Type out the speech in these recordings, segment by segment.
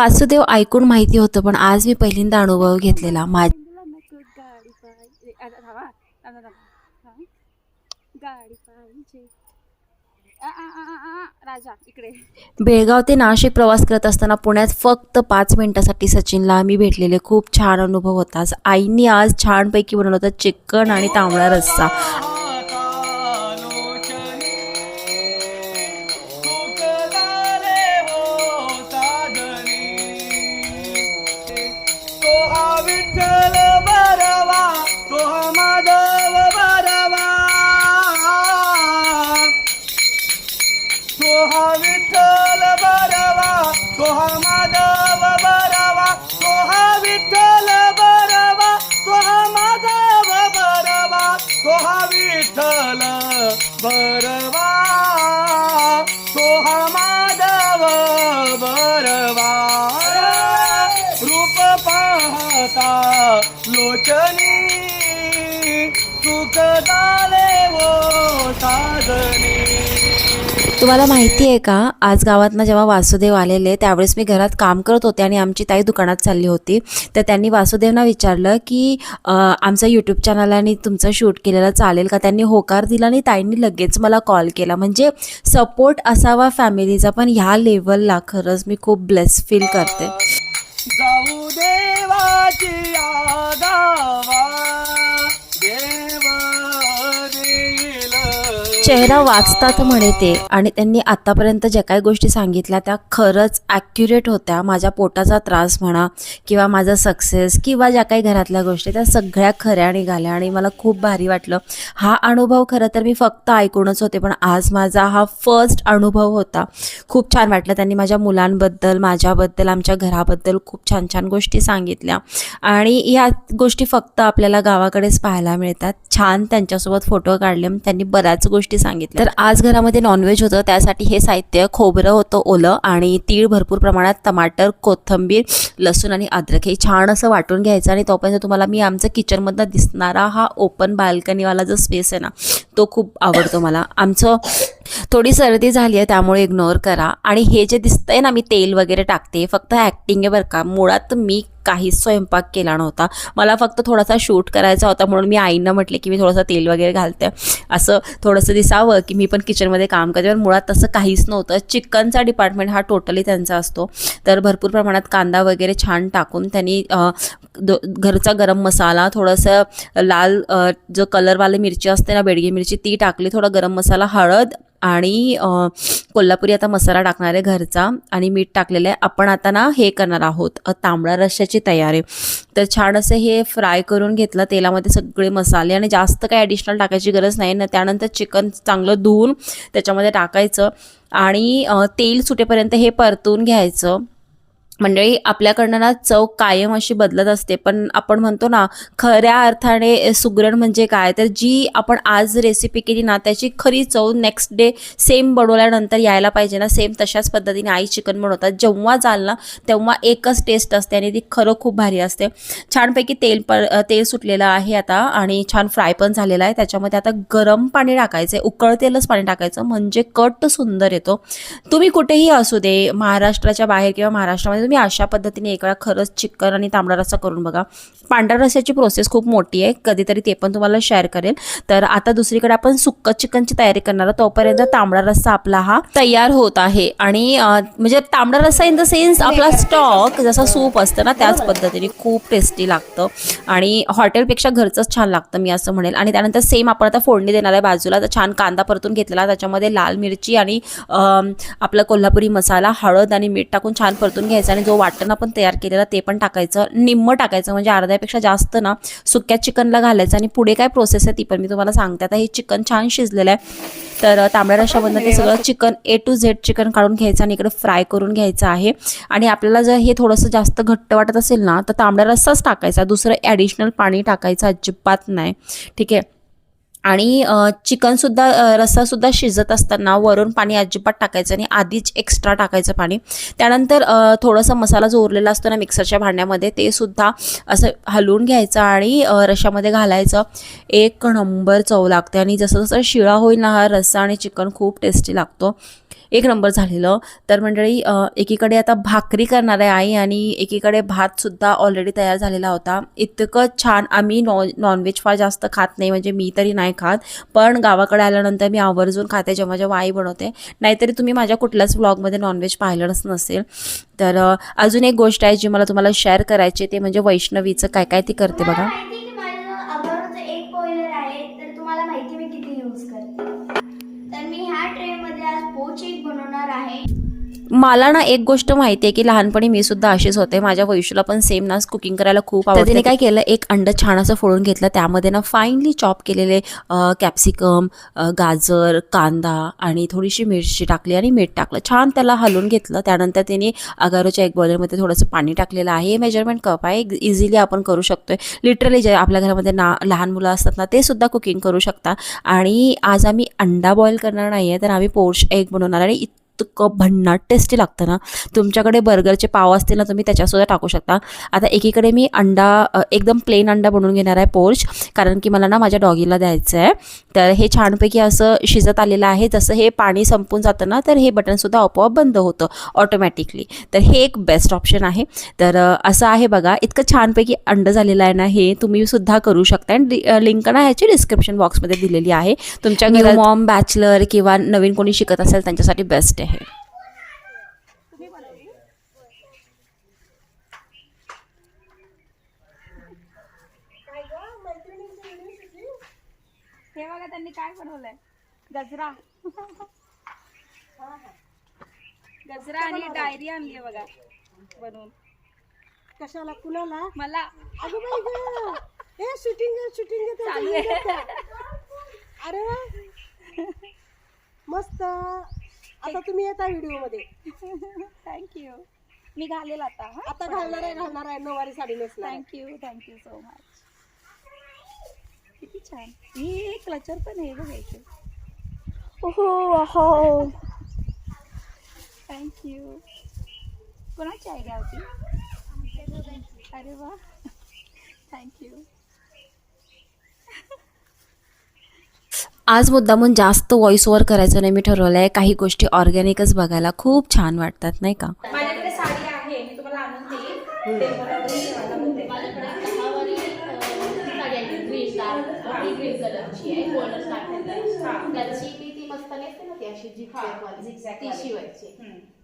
वासुदेव ऐकून माहिती होतं पण आज मी पहिल्यांदा अनुभव घेतलेला. माझ बेळगाव ते नाशिक प्रवास करत असताना पुण्यात फक्त पाच मिनिटासाठी सचिनला आम्ही भेटलेले. खूप छान अनुभव होता. आईनी आज छानपैकी बनवलं होतं चिकन आणि तांबडा रस्सा. विठ्ठल बरवा तो माधव बरवा तो हा विठ्ठल बरवा तो हा माधव बरवा तो हा विठ्ठल बरवा तो हा माधव बरवा तो हा विठ्ठल बरवा लोचनी सुख झाले वो साधनी. तुम्हाला माहिती आहे का? आज गावातनं जेव्हा वासुदेव आलेले त्यावेळेस मी घरात काम करत होते आणि आमची ताई दुकानात चालली होती. तर त्यांनी वासुदेवना विचारलं की आमचं यूट्यूब चॅनल आणि तुमचं शूट केलेलं चालेल का? त्यांनी होकार दिला आणि ताईंनी लगेच मला कॉल केला. म्हणजे सपोर्ट असावा फॅमिलीचा पण ह्या लेवलला खरंच मी खूप ब्लेस फील करते. जाऊ देवाची आगावा देव देईल चेहरा वाचतात म्हणे ते. आणि त्यांनी आतापर्यंत ज्या काही गोष्टी सांगितल्या त्या खरंच ॲक्युरेट होत्या. माझ्या पोटाचा त्रास म्हणा किंवा माझा सक्सेस किंवा ज्या काही घरातल्या गोष्टी त्या सगळ्या खऱ्या निघाल्या. आणि मला खूप भारी वाटलं. हा अनुभव खरं तर मी फक्त ऐकूनच होते पण आज माझा हा फर्स्ट अनुभव होता. खूप छान वाटलं. त्यांनी माझ्या मुलांबद्दल माझ्याबद्दल आमच्या घराबद्दल खूप छान छान गोष्टी सांगितल्या. आणि या गोष्टी फक्त आपल्याला गावाकडेच पाहायला मिळतात. छान त्यांच्यासोबत फोटो काढले. त्यांनी बऱ्याच गोष्टी सांगितल्या. तर आज घरामध्ये नॉनव्हेज होतं त्यासाठी हे साहित्य खोबरं होतं ओलं आणि तीळ भरपूर प्रमाणात टमाटर कोथिंबीर लसूण आणि अद्रक. हे छान असं वाटून घ्यायचं आणि तोपर्यंत तुम्हाला मी आमचं किचनमधनं दिसणारा हा ओपन बाल्कनीवाला जो स्पेस आहे ना तो खूप आवडतो मला. आमचं थोडी सर्दी झाली आहे त्यामुळे इग्नोर करा. आणि हे जे दिसतंय ना मी तेल वगैरे टाकते फक्त ॲक्टिंग आहे बरं का. मुळात मी काहीच स्वयंपाक केला नव्हता. मला फक्त थोडासा शूट करायचा होता म्हणून मी आईनं म्हटले की मी थोडंसं तेल वगैरे घालते. असं थोडंसं दिसावं की मी पण किचनमध्ये काम करते. पण मुळात तसं काहीच नव्हतं. चिकनचा डिपार्टमेंट हा टोटली त्यांचा असतो. तर भरपूर प्रमाणात कांदा वगैरे छान टाकून त्यांनी घरचा गरम मसाला थोडंसं लाल जो कलरवाली मिरची असते ना बेडगी मिरची ती टाकली. थोडा गरम मसाला हळद आणि कोल्हापुरी आता मसाला टाकणार आहे घरचा आणि मीठ टाकलेलं आहे. आपण आता ना हे करणार आहोत. तांबडा रश्श्याची तयारी. तर छान असं हे फ्राय करून घेतलं. तेलामध्ये सगळे मसाले आणि जास्त काही ॲडिशनल टाकायची गरज नाही. ना त्यानंतर चिकन चांगलं धुवून त्याच्यामध्ये टाकायचं. आणि तेल सुटेपर्यंत हे परतून घ्यायचं. मंडळी आपल्याकडनं ना चव कायम अशी बदलत असते. पण आपण म्हणतो ना खऱ्या अर्थाने सुगरण म्हणजे काय? तर जी आपण आज रेसिपी केली ना त्याची खरी चव नेक्स्ट डे सेम बनवल्यानंतर यायला पाहिजे ना. सेम तशाच पद्धतीने आई चिकन बनवतात. जेव्हा जाल ना तेव्हा एकच टेस्ट असते आणि ती खरं खूप भारी असते. छानपैकी तेल प तेल सुटलेलं आहे आता आणि छान फ्राय पण झालेलं आहे. त्याच्यामध्ये आता गरम पाणी टाकायचं आहे उकळतेलच पाणी टाकायचं. म्हणजे कट सुंदर येतो. तुम्ही कुठेही असू दे महाराष्ट्राच्या बाहेर किंवा महाराष्ट्रामध्ये तुम्ही अशा पद्धतीने एक वेळा खरंच चिकन आणि तांबडा रस्सा करून बघा. पांढऱ्या रस्स्याची प्रोसेस खूप मोठी आहे. कधीतरी ते पण तुम्हाला शेअर करेल. तर आता दुसरीकडे आपण सुक्क चिकनची तयारी करणार आहोत. तोपर्यंत तांबडा रस्सा आपला हा तयार होत आहे. आणि म्हणजे तांबडा रस्सा इन द सेन्स आपला स्टॉक जसा सूप असतं ना त्याच पद्धतीने खूप टेस्टी लागतं. आणि हॉटेलपेक्षा घरचंच छान लागतं मी असं म्हणेल. आणि त्यानंतर सेम आपण आता फोडणी देणार आहे बाजूला. तर छान कांदा परतून घेतलेला. त्याच्यामध्ये लाल मिरची आणि आपला कोल्हापुरी मसाला हळद आणि मीठ टाकून छान परतून घ्यायचा. आणि जो वाटण आपण तयार केलेला ते पण टाकायचं. निम्म टाकायचं म्हणजे अर्ध्यापेक्षा जास्त ना सुक्या चिकनला घालायचं आणि पुढे काय प्रोसेस आहे ती पण मी तुम्हाला सांगते. आता हे चिकन छान शिजलेलं आहे. तर तांबड्या रशामधनं ते सगळं chicken A to Z chicken काढून घ्यायचं आणि इकडे फ्राय करून घ्यायचं आहे. आणि आपल्याला जर हे थोडंसं जास्त घट्ट वाटत असेल ना तर तांबड्या रस्साच टाकायचा. दुसरं ॲडिशनल पाणी टाकायचं अजिबात नाही. ठीक आहे? आणि चिकनसुद्धा रस्सासुद्धा शिजत असताना वरून पाणी अजिबात टाकायचं आणि आधीच एक्स्ट्रा टाकायचं पाणी. त्यानंतर थोडासा मसाला जो उरलेला असतो ना मिक्सरच्या भांड्यामध्ये ते सुद्धा असं हलवून घ्यायचं आणि रश्यामध्ये घालायचं. एक नंबर चव लागते आणि जसं जसं शिळा होईल ना हा रस्सा आणि चिकन खूप टेस्टी लागतो. एक नंबर झालेलं. तर मंडळी एकीकडे आता भाकरी करणार आहे आई आणि एकीकडे भातसुद्धा ऑलरेडी तयार झालेला होता. इतकं छान आम्ही नॉ नॉनव्हेज फार जास्त खात नाही म्हणजे मी तरी नाही खात. पण गावाकडे आल्यानंतर मी आवर्जून खाते जेव्हा जेव्हा आई बनवते. नाहीतरी तुम्ही माझ्या कुठल्याच ब्लॉगमध्ये नॉनव्हेज पाहिलंच नसेल. तर अजून एक गोष्ट आहे जी मला तुम्हाला शेअर करायची ते म्हणजे वैष्णवीचं काय काय ती करते बघा. बनवणार आहे? मला ना एक गोष्ट माहिती आहे की लहानपणी मी सुद्धा अशीच होते. माझ्या वैशूला पण सेम ना कुकिंग करायला खूप आवडते. तिने काय केलं? एक अंड छान असं फोडून घेतलं. त्यामध्ये ना फाईनली चॉप केलेले कॅप्सिकम गाजर कांदा आणि थोडीशी मिरची टाकली आणि मीठ टाकलं. छान त्याला हलवून घेतलं. त्यानंतर तिने अगारोच्या एक बॉयलरमध्ये थोडंसं पाणी टाकलेलं आहे. हे मेजरमेंट कप आहे. इझिली आपण करू शकतोय. लिटरली जे आपल्या घरामध्ये ना लहान मुलं असतात ना ते सुद्धा कुकिंग करू शकता. आणि आज आम्ही अंडा बॉईल करणार नाही आहे तर आम्ही पोर्श एग बनवणार आणि इतकं भन्नाट टेस्टी लागतं ना. तुमच्याकडे बर्गरचे पाव असतील ना तुम्ही त्याच्यासुद्धा टाकू शकता. आता एकीकडे मी अंडा एकदम प्लेन अंडा बनवून घेणार आहे पोर्च. कारण की मला ना माझ्या डॉगीला द्यायचं आहे तर हे छानपैकी असं शिजत आलेलं आहे. जसं हे पाणी संपून जातं ना तर हे बटनसुद्धा आपोआप बंद होतं ऑटोमॅटिकली तर हे एक बेस्ट ऑप्शन आहे. तर असं आहे बघा इतकं छानपैकी अंड झालेलं आहे ना हे तुम्ही सुद्धा करू शकता. आणि लिंक ना ह्याची डिस्क्रिप्शन बॉक्समध्ये दिलेली आहे. तुमच्या मॉम बॅचलर किंवा नवीन कोणी शिकत असेल त्यांच्यासाठी बेस्ट आहे. तुम्ही बनवली हे बघा त्यांनी काय बनवलंय. गजरा. गजरा आणि डायरी आणली बघा बनवून. कशाला? कुणाला? मला. अगं बाई गं. हे शूटिंग शूटिंग चालू आहे. अरे वा. मस्त. आता तुम्ही येता व्हिडिओमध्ये थँक्यू मी घालेल आता हा? आता घालणार आहे घालणार आहे. नऊवारी साडी नेसणार आहे. थँक्यू थँक्यू सो मच किती छान. ही क्लचर पण आहे बघायचं हो थँक्यू कोणाची आयडिया होती? अरे वा. थँक्यू आज मुद्दामून जास्त व्हॉइस ओव्हर करायचं नाही मी ठरवलं आहे काही गोष्टी ऑर्गॅनिकच बघायला खूप छान वाटतात नाही का? माझ्याकडे साडी आहे मी तुम्हाला आणून देईन. ते मला घरी ठेवायला बोलते. ग्रीन कलरची आहे गोल्डन काढलेलं त्याची ती ती मस्त नेसते ना ती अशी झिगझॅगवाली ती शिवायची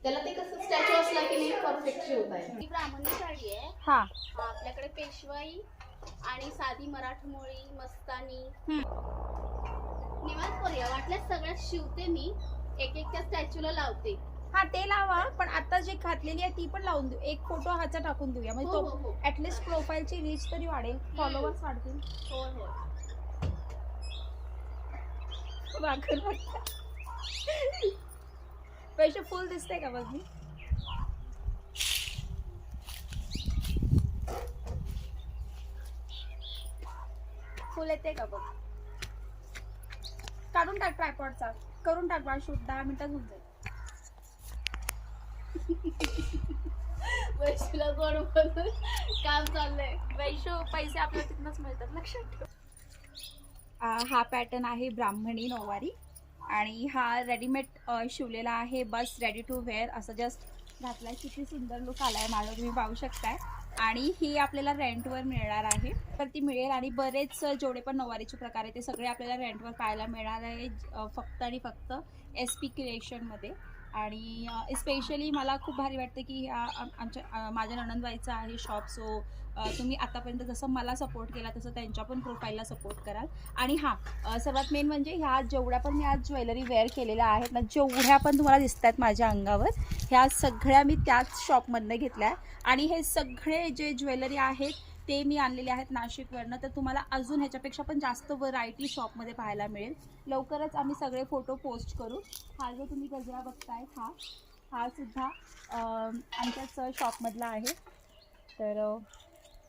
त्याला ते कसं स्टॅच्यू असला की नाही परफेक्ट शिवता येईल ही ब्राह्मणी साडी आहे. हा. हा, आपल्याकडे पेशवाई आणि साधी मराठमोळी मस्तानी. निवांत करूया वाटल्यास सगळ्यात शिवते मी. एक एक त्या स्टॅच्यूला लावते. हा ते लावा पण आता जी घातलेली आहे ती पण लावून देऊ. एक फोटो हाचा टाकून देऊया. म्हणजे हो, हो, तो हो. ऍटलिस्ट प्रोफाईलची रीच तरी वाढेल. फॉलोअर्स वाढतील. वाकून. पैसे फुल दिसते का बघ? मी फुल येते का बघ? काढून टाक ट्रायपॉडचा करून टाक बा शूट दहा मिनिटात होऊन जाईल. वैशूला गोड बोलून काम चाललंय. वैशो पैसे आपल्याला तिथनंच मिळतात. लक्षात ठेव. हा पॅटर्न आहे ब्राह्मणी नऊवारी. आणि हा रेडीमेड शिवलेला आहे. बस रेडी टू वेअर असं जस्ट घातलाय. किती सुंदर लुक आलाय. माझा तुम्ही पाहू शकताय. आणि ही आपल्याला रेंटवर मिळणार आहे. तर ती मिळेल आणि बरेच जेवढे पण नऊवारीचे प्रकार आहे ते सगळे आपल्याला रेंटवर पाहायला मिळणार आहे फक्त आणि फक्त एस पी क्रिएशनमध्ये आणि स्पेशली मला खूप भारी वाटतं की ह्या आमच्या माझ्या नणंदबाईचं आहे शॉप सो तुम्ही आतापर्यंत जसं मला सपोर्ट केला तसं त्यांच्या पण प्रोफाईलला सपोर्ट कराल. आणि हां सर्वात मेन म्हणजे ह्या जेवढ्या पण मी आज ज्वेलरी वेअर केलेल्या आहेत ना जेवढ्या पण तुम्हाला दिसत आहेत माझ्या अंगावर ह्या सगळ्या मी त्याच शॉपमधनं घेतल्या आहे. आणि हे सगळे जे ज्वेलरी आहेत ते मी आणलेले आहेत नाशिकवरनं. तर तुम्हाला अजून ह्याच्यापेक्षा पण जास्त व्हरायटी शॉपमध्ये पाहायला मिळेल. लवकरच आम्ही सगळे फोटो पोस्ट करू. हा जो तुम्ही गजरा बघताय हा हा सुद्धा आमच्याच शॉपमधला आहे. तर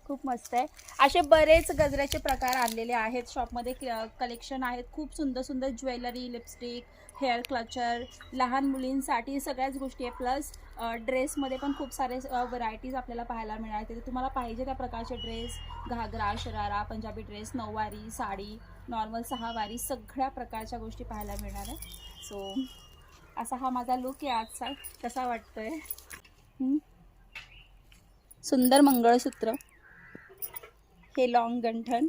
खूप मस्त आहे. असे बरेच गजऱ्याचे प्रकार आणलेले आहेत. शॉपमध्ये कलेक्शन आहेत. खूप सुंदर सुंदर ज्वेलरी लिपस्टिक हेअर क्लचर लहान मुलींसाठी सगळ्याच गोष्टी आहे प्लस ड्रेसमध्ये पण खूप सारे व्हरायटीज आपल्याला पाहायला मिळणार तिथे. तुम्हाला पाहिजे त्या प्रकारचे ड्रेस घागरा शरारा पंजाबी ड्रेस नऊवारी साडी नॉर्मल सहावारी सगळ्या प्रकारच्या गोष्टी पाहायला मिळणार आहे सो असा हा माझा लुक आहे आजचा. कसा वाटतोय? सुंदर मंगळसूत्र. हे लॉंग गंठन.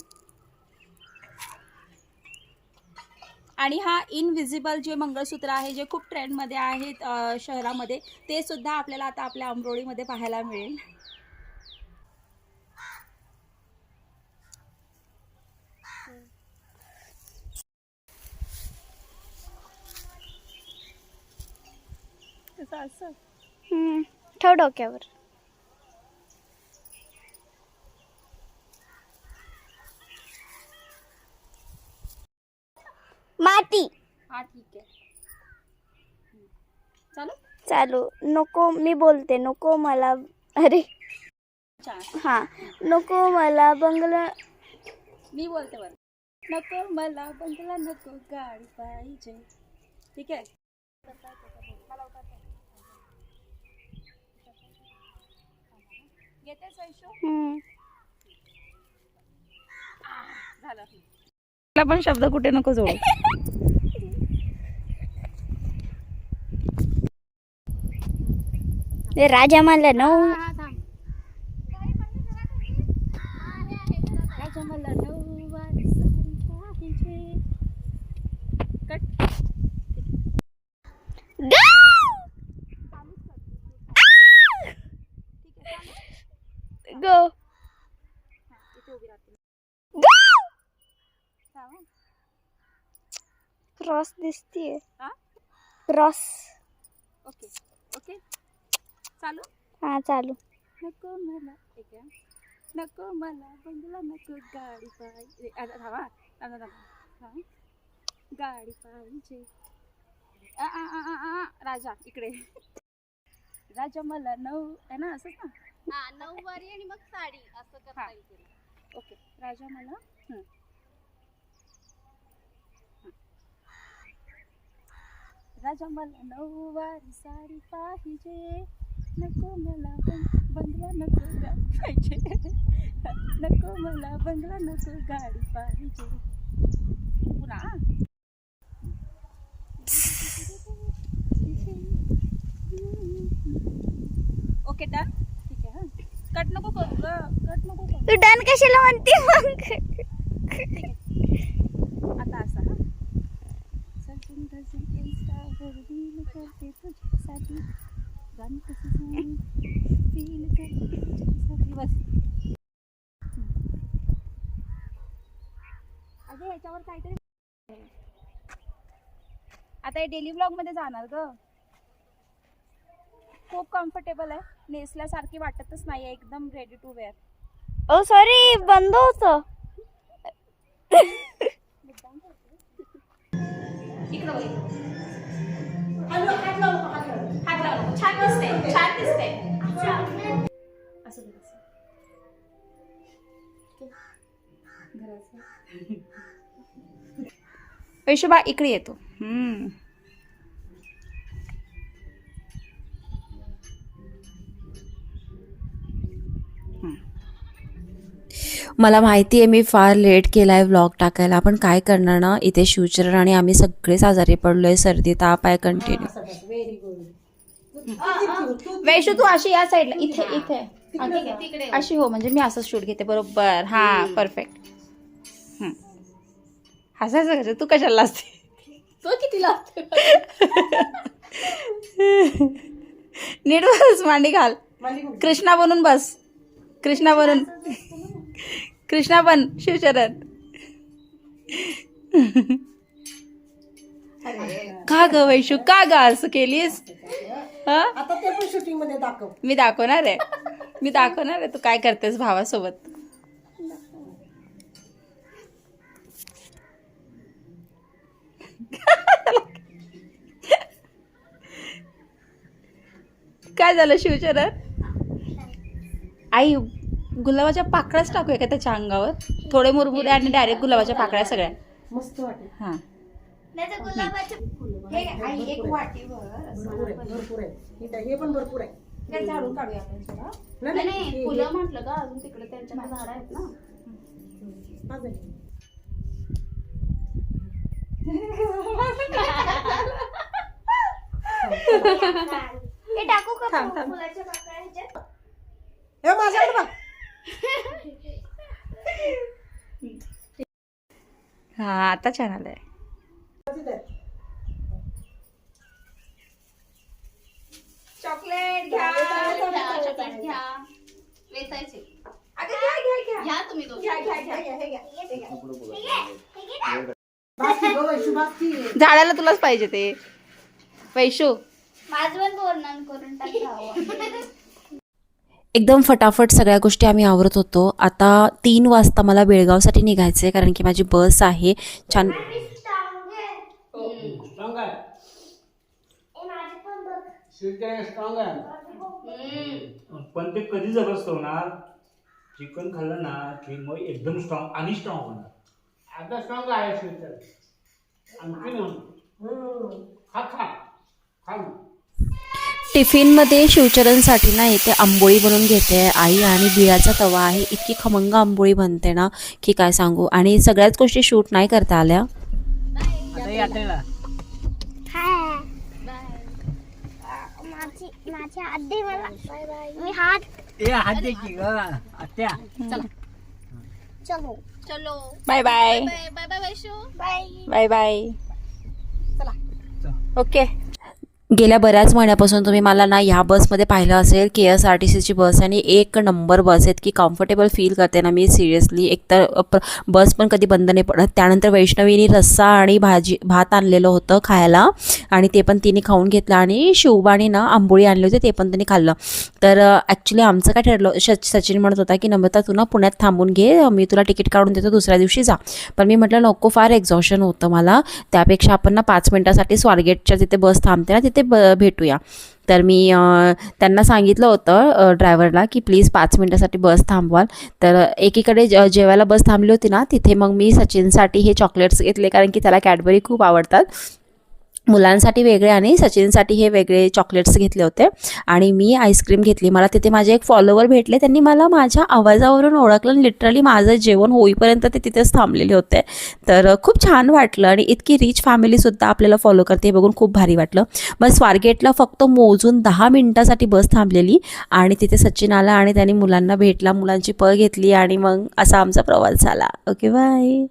आणि हा इनविजिबल जे मंगळसूत्र आहे जे खूप ट्रेंडमध्ये आहेत शहरामध्ये ते सुद्धा आपल्याला आता आपल्या अंबरोळीमध्ये पाहायला मिळेल. असं ठेव डोक्यावर. माती. हा ठीक आहे. चालू? चालू. नको मी बोलते. नको मला अरे. छान हा. नको मला बंगला. मी बोलते बरं. नको मला बंगला नको गाडी पाहिजे. ठीक आहे? सैशो हम्म. झालं. मला पण शब्द कुठे नको जोडू. ते राजा मला नऊ गो इथे उभी राहते थांब. क्रॉस दिसतीये हा? क्रॉस ओके ओके चालू हा चालू नको मला एक आहे. नको मला बंगला नको गाडी पाहिजे आता थांबा थांबा थांबा हा गाडी पाहिजे आ, आ, आ, आ, आ, राजा इकडे राजा मला नऊ आहे ना असंच ना हा नऊवारी आणि मग साडी असं. करता येईल. ओके राजा मला. हं. राजा मला नऊवारी साडी पाहिजे. नको मला बंग- बंगला नको गाडी पाहिजे नको मला बंगला नको गाडी पाहिजे पुन्हा ओके डन. ठीक आहे कट नको करू ग. कट नको करू. तू डन कशाला म्हणते मग? आता असं हा सजून धजून इंस्टावर रील करते तुझ्यासाठी गाणी कशी सांगू फील करते तुझ्यासाठी बस अगं ह्याच्यावर काहीतरी आता हे डेली मध्ये जाणार ग. खूप कम्फर्टेबल आहे. नेसल्यासारखी वाटतच नाही एकदम ready to wear oh sorry बंद होत. इकडं बघ. हात लावू नको, हात लावू. नको. छान दिसते छान दिसते असं घे, असं. वैशुबा इकडे येतो. मला माहिती आहे मी फार लेट केला आहे व्लॉग टाकायला. पण काय करणार ना? इथे शिवचरण आणि आम्ही सगळेच आजारी पडलो आहे सर्दी ताप आहे कंटिन्यू व्हेरी गुड वैशू तू अशी या साईडला इथे इथे. अशी हो म्हणजे मी असं शूट घेते. बरोबर. हा परफेक्ट हसायचं कसं तू कशाला असते तो किती लागतो नीट बस मांडी घाल. कृष्णा बनून बस. कृष्णा बनून. कृष्णा बन शिवचरण का ग वैशू? का ग असं केलीस? हा? आता ते पण शूटिंगमध्ये दाखव. मी दाखवणार आहे. मी दाखवणार आहे. तू काय करतेस भावासोबत? काय झालं शिवचरण आई गुलाबाच्या पाकळ्याच टाकूया का त्याच्या अंगावर? थोडे मुरमुरे आणि डायरेक्ट गुलाबाच्या पाकळ्या सगळ्या. मस्त वाटेल. हा. नाही गुलाबाचे भरपूर आहे भरपूर आहे. इथं हे पण भरपूर आहे. झाडून काढूया आपण थोडं. नाही, नाही नाही, नाही फुलं म्हटलं का अजून तिकडे त्यांच्या झाड आहेत ना. जाईल. टाकू का. फुलाच्या पाकळ्या ह्याच्यात? हे माझ्याकडे बघ. हा आता छान आलंय. चॉकलेट घ्या घ्या, चॉकलेट घ्या वेचायचे. अगं घ्या घ्या घ्या. घ्या तुम्ही दोघी. घ्या घ्या घ्या बाकी गं वैशू बाकी. झाडाला तुलाच पाहिजे ते. वैशू. माझं पण वर्णन करून टाकावं एकदम फटाफट सगळ्या गोष्टी आम्ही आवरत होतो. आता तीन वाजता मला बेळगावसाठी निघायचं आहे कारण की माझी बस आहे. छान पण बघ शिवचे स्ट्रॉंग आहे हम्म. पण ते कधी जबरदस्त होणार? चिकन खाल्लं ना की मग एकदम स्ट्रॉंग आणि स्ट्रॉंग होणार. आता स्ट्रॉंग आहे शिवचे आणखी खा खा. खा. टिफिनमध्ये शिवचरणसाठी ना इथे आंबोळी बनवून घेते आई आणि बिळाचा तवा आहे. इतकी खमंग आंबोळी बनते ना की काय सांगू? आणि सगळ्याच गोष्टी शूट नाही करता आल्या. आता यात्रेला. हाय माझी माझी आधी मला मी हात ए हात दे की ग आत्या. चलो चलो bye bye bye bye bye Vaishu bye bye bye okay गेल्या बऱ्याच महिन्यापासून तुम्ही मला ना ह्या बसमध्ये पाहिलं असेल के एस आर टी सीची बस आणि एक नंबर बस आहेत. की कम्फर्टेबल फील करते ना मी सिरियसली एकतर बस पण कधी बंद नाही पडत. त्यानंतर वैष्णवीनी रस्सा आणि भाजी भात आणलेलं होतं खायला आणि ते पण तिने खाऊन घेतलं आणि शिवबाणी ना आंबोळी आणली होती ते पण त्यांनी खाल्लं. तर ॲक्च्युली आमचं काय ठरलं श सचिन म्हणत होता की नम्रता तू ना पुण्यात थांबून घे. मी तुला तिकीट काढून देतो दुसऱ्या दिवशी जा. पण मी म्हटलं नको फार एक्झॉशन होतं मला. त्यापेक्षा आपण ना पाच मिनटासाठी स्वारगेटच्या तिथे बस थांबते ना तिथे ब भेटूया. तर मी त्यांना सांगितलं होतं ड्रायव्हरला की प्लीज पाच मिनटासाठी बस थांबवाल. तर एकीकडे ज जेवायला बस थांबली होती ना तिथे मग मी सचिनसाठी हे चॉकलेट्स घेतले कारण की त्याला कॅडबरी खूप आवडतात. मुलांसाठी वेगळे आणि सचिनसाठी हे वेगळे चॉकलेट्स घेतले होते. आणि मी आईस्क्रीम घेतली. मला तिथे माझे एक फॉलोवर भेटले. त्यांनी मला माझ्या आवाजावरून ओळखलं. लिटरली माझं जेवण होईपर्यंत ते तिथेच थांबलेले होते. तर खूप छान वाटलं आणि इतकी रिच फॅमिलीसुद्धा आपल्याला फॉलो करते हे बघून खूप भारी वाटलं. मग स्वारगेटला फक्त मोजून दहा मिनटासाठी बस थांबलेली आणि तिथे सचिन आला आणि त्यांनी मुलांना भेटला. मुलांची पळ घेतली आणि मग असा आमचा प्रवास झाला. Okay bye